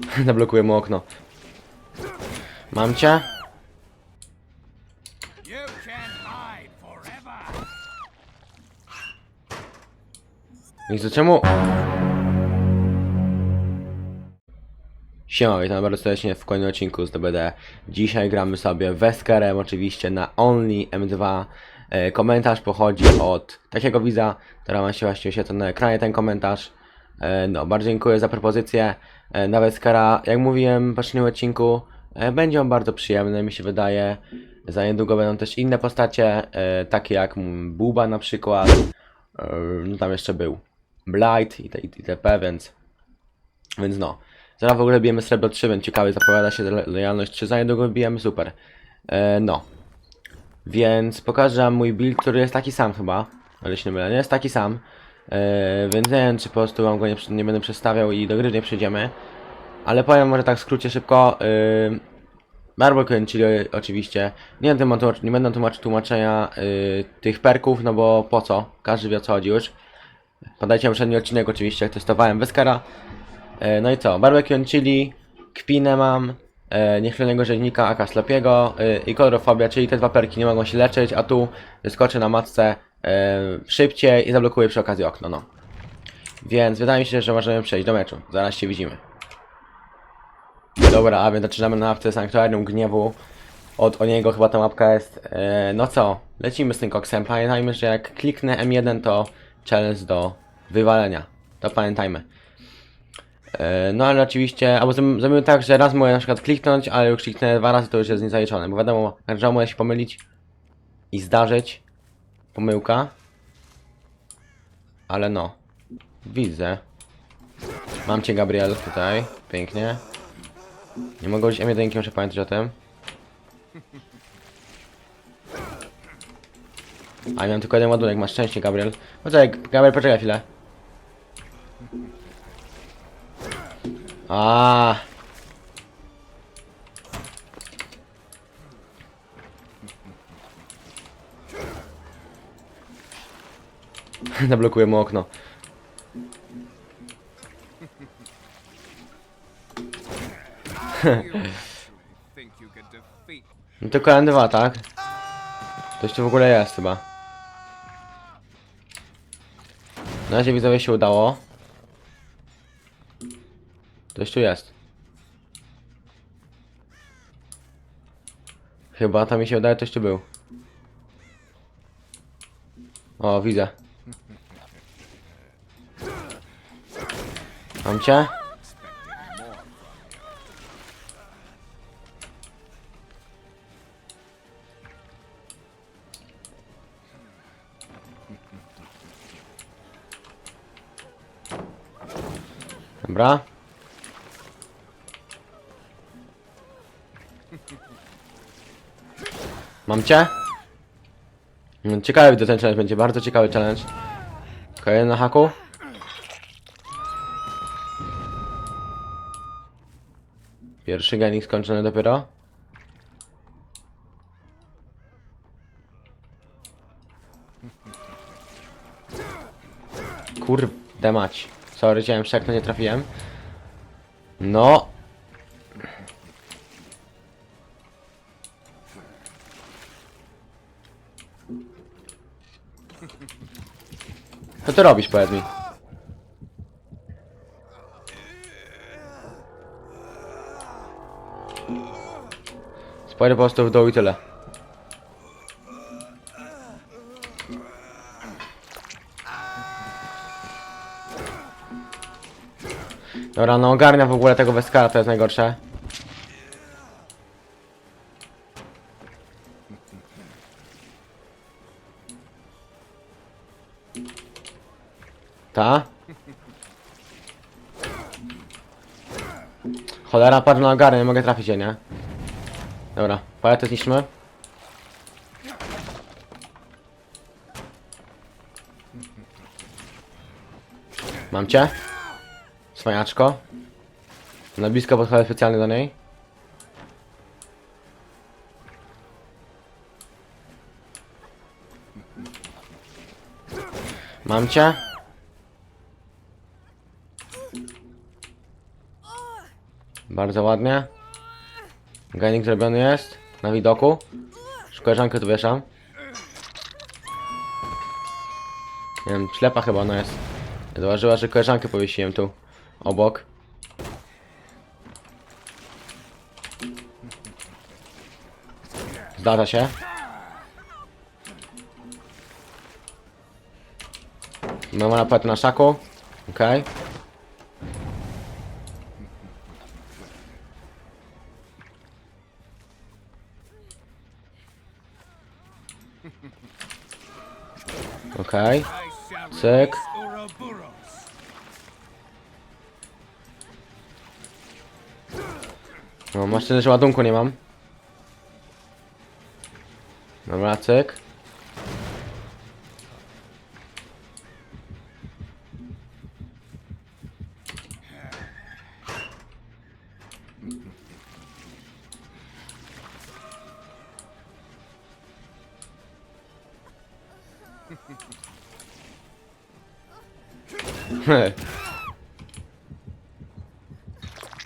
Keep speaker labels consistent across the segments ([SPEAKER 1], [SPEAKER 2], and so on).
[SPEAKER 1] Zablokuję mu okno. Mam cię? Nic do czemu? Siema, witam bardzo serdecznie w kolejnym odcinku z DBD. Dzisiaj gramy sobie Weskerem oczywiście na Only M2. E, komentarz pochodzi od takiego widza, która ma się właśnie na ekranie ten komentarz. E, no, bardzo dziękuję za propozycję. E, na Weskera, jak mówiłem w poprzednim odcinku, e, będzie on bardzo przyjemny, mi się wydaje. Za niedługo będą też inne postacie, e, takie jak Buba na przykład. No tam jeszcze był. Blight itp., więc... Więc no. Zaraz w ogóle bijemy srebro 3, więc ciekawy zapowiada się lojalność 3, za niedługo bijemy, super. No. Więc pokażę mój build, który jest taki sam chyba. Ale się nie mylę, nie jest taki sam. E, więc czy po prostu wam go nie, nie będę przedstawiał i do gry nie przejdziemy. Ale powiem może tak w skrócie szybko. Yy, Barbecue, czyli oczywiście. Nie, będę nie będę tłumaczył tłumaczenia yy, tych perków, no bo po co? Każdy wie o co chodzi już. Podajcie poprzedni odcinek oczywiście, jak testowałem Weskara. E, no i co? Barbecue chili, kpinę mam, e, niechlonego rzeźnika aka Slopiego e, i kolorofobia, czyli te dwa perki nie mogą się leczyć, a tu wyskoczę na matce szybciej i zablokuję przy okazji okno, no. Więc wydaje mi się, że możemy przejść do meczu. Zaraz się widzimy. Dobra, a więc zaczynamy na mapce Sanktuarium Gniewu. Od o niego chyba ta mapka jest. E, no co, lecimy z tym koksem. Pamiętajmy, że jak kliknę M1 to challenge do wywalenia. To pamiętajmy. E, no ale oczywiście, albo zrobimy tak, że raz mogę na przykład kliknąć, ale już kliknę dwa razy to już jest niezaliczone, bo wiadomo, że może się pomylić i zdarzyć pomyłka. Ale no, widzę. Mam cię Gabriel tutaj, pięknie. Nie mogę być M1, muszę pamiętać o tym. A mam tylko jeden ładunek, masz szczęście Gabriel. Poczekaj, Gabriel, poczekaj chwilę. A. Zablokuję mu okno. No tylko N2, tak? Coś tu w ogóle jest chyba. Na razie widzowie się udało. Coś tu jest. Chyba to mi się wydaje, coś tu był. O, widzę. Mam cię? Dobra. Mam cię? No, Ciekawy ten challenge będzie, bardzo ciekawy challenge. Kolejny na haku. Pierwszy genik skończony dopiero. Kurde mać. Sorry, chciałem wszaknąć, nie trafiłem. No. Co ty robisz, powiedz mi? Spojrzę po prostu w dół i tyle. Dobra, no ogarnia w ogóle tego Weskara, to jest najgorsze. Ta? Cholera, patrz na ogarnia, nie mogę trafić jej, nie? Dobra, paletę zniszczymy. Mam cię. Cwaniaczko. Na blisko podchodzę specjalnie do niej. Mam cię. Bardzo ładnie. Gajnik zrobiony jest. Na widoku. Już koleżankę tu wieszam. Nie wiem, ślepa chyba ona jest. Zauważyła, że koleżankę powiesiłem tu. Obok. Zdarza się. Mamy napad na szaku. Okej. Okej.
[SPEAKER 2] Shall
[SPEAKER 1] Cyk. No, masz szczęście, że ładunku nie mam. Dobra, cyk.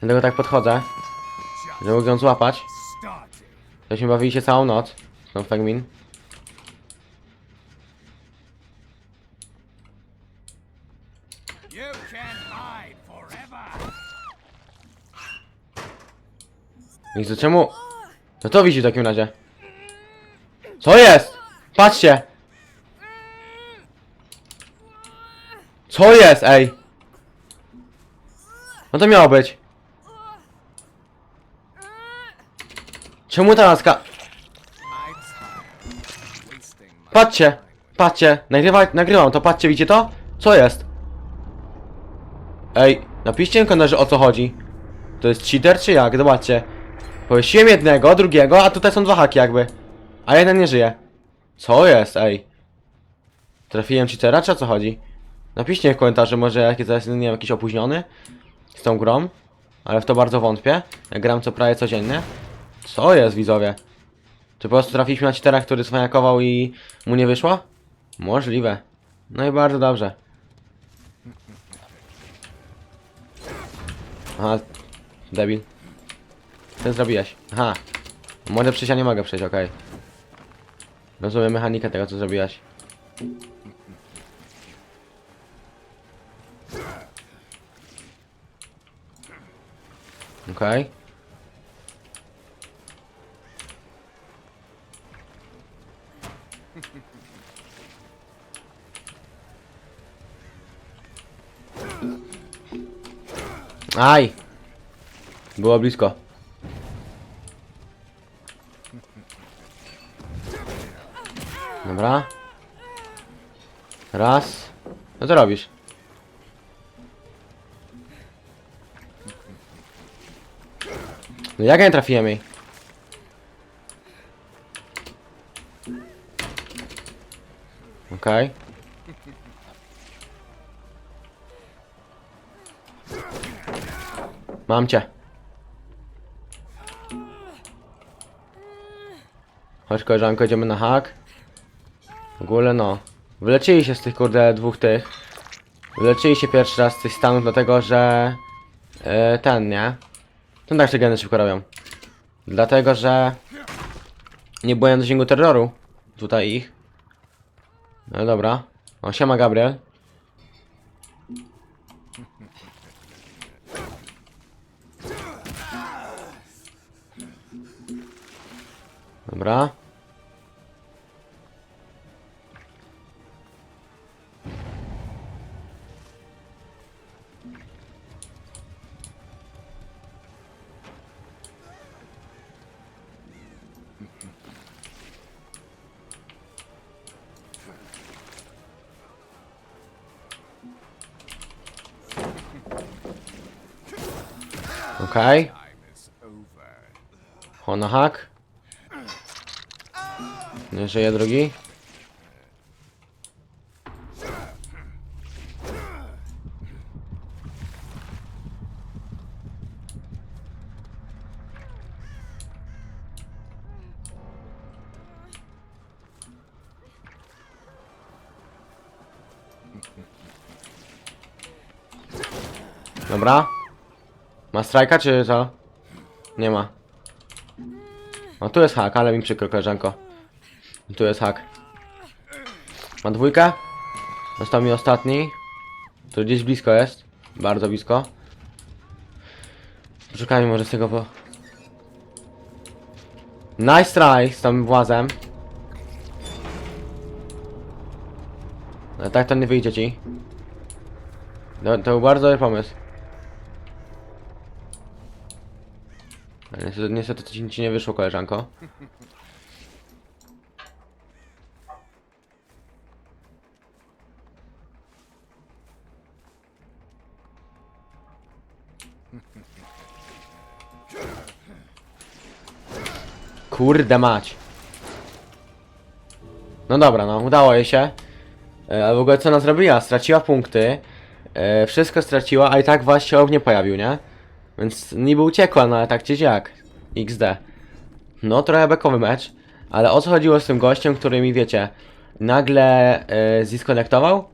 [SPEAKER 1] Dlatego tak podchodzę, żeby mógł ją złapać.
[SPEAKER 2] Started.
[SPEAKER 1] Żeśmy bawili się całą noc. No
[SPEAKER 2] forever.
[SPEAKER 1] I co czemu? No to widzi w takim razie. Co jest? Patrzcie! Co jest, ej? No to miało być. Czemu ta laska... Patrzcie! Patrzcie! Nagrywa, nagrywam to, patrzcie, widzicie to? Co jest? Ej, napiszcie mi komentarze o co chodzi. To jest cheater czy jak? Zobaczcie. Powiesiłem jednego, drugiego, a tutaj są dwa haki jakby. A jeden nie żyje. Co jest, ej? Trafiłem cheatera czy o co chodzi? Napiszcie w komentarzu, może jakiś, zaraz, nie wiem, jakiś opóźniony z tą grą. Ale w to bardzo wątpię. Ja gram co prawie codziennie. Co jest, widzowie? Czy po prostu trafiliśmy na cheatera, który cwaniakował i mu nie wyszło? Możliwe. No i bardzo dobrze. Aha, debil. Ty zrobiłeś. Aha. Może przejść, ja nie mogę przejść, okej. Rozumiem mechanikę tego, co zrobiłeś. Okej. Aj! Było blisko. Dobra. Raz. No co robisz? No jak ja nie trafiłem jej? Okej. Mam cię. Chodź koleżanko, idziemy na hak. W ogóle no. Wyleczyli się z tych kurde dwóch tych. Wyleczyli się pierwszy raz z tych stanów dlatego, że... Yy, ten, nie? To tak się geny szybko robią. Dlatego, że... Nie byłem w zasięgu terroru. Tutaj ich. No dobra. O, siema Gabriel. Dobra. Okej. Okay. hak. Nie żyje drugi. Dobra. Ma strajka czy co? Nie ma. O, tu jest hak, ale mi przykro, koleżanko. Tu jest hak. Ma dwójkę? Został mi ostatni. Tu gdzieś blisko jest. Bardzo blisko. Poszukajmy może z tego po... Nice try z tym włazem. Ale tak to nie wyjdzie ci. No, to był bardzo dobry pomysł. Niestety, niestety ci, ci nie wyszło, koleżanko. Kurde mać. No dobra, no udało jej się. E, w ogóle co ona zrobiła? Straciła punkty. E, wszystko straciła, a i tak właśnie ognie pojawił, nie? Więc niby uciekła, no ale tak gdzieś jak. XD. No trochę bekowy mecz. Ale o co chodziło z tym gościem, który mi wiecie, nagle e, zdiskonektował?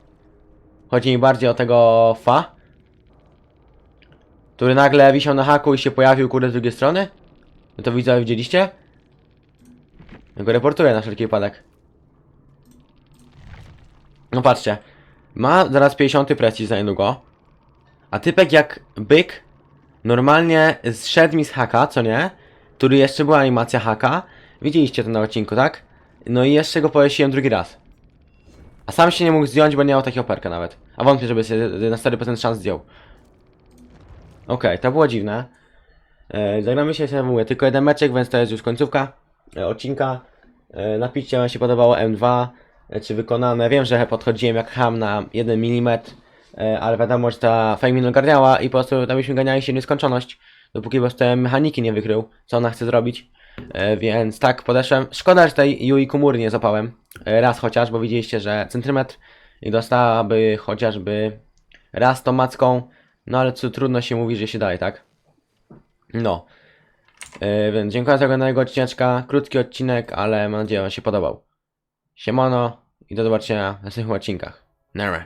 [SPEAKER 1] Chodzi mi bardziej o tego fa. Który nagle wisiał na haku i się pojawił kurde z drugiej strony? No to widzowie widzieliście? Ja go reportuję na wszelki wypadek. No patrzcie. Ma zaraz 50 prestiż za niedługo. A typek jak byk normalnie zszedł mi z haka, co nie? Który jeszcze była animacja haka. Widzieliście to na odcinku, tak? No i jeszcze go powiesiłem drugi raz. A sam się nie mógł zdjąć, bo nie miał takiego operka nawet. A wątpię, żeby się na 4% szans zdjął. Okej, to było dziwne. E, zagramy się, jak mówię, tylko jeden meczek, więc to jest już końcówka e, odcinka. E, napiszcie, wam się podobało M2, e, czy wykonane. Wiem, że podchodziłem jak ham na 1 mm, ale wiadomo, że ta fake mi ogarniała i po prostu tam byśmy ganiali się nieskończoność, dopóki po prostu mechaniki nie wykrył, co ona chce zrobić. E, więc tak, podeszłem. Szkoda, że tej Yui Kumury nie zapałem. E, raz chociaż, bo widzieliście, że centymetr i dostałaby chociażby raz tą macką. No ale co trudno się mówi, że się daje, tak? No. Więc dziękuję za oglądanie odcineczka. Krótki odcinek, ale mam nadzieję, że się podobał. Siemano i do zobaczenia w następnych odcinkach. Nara.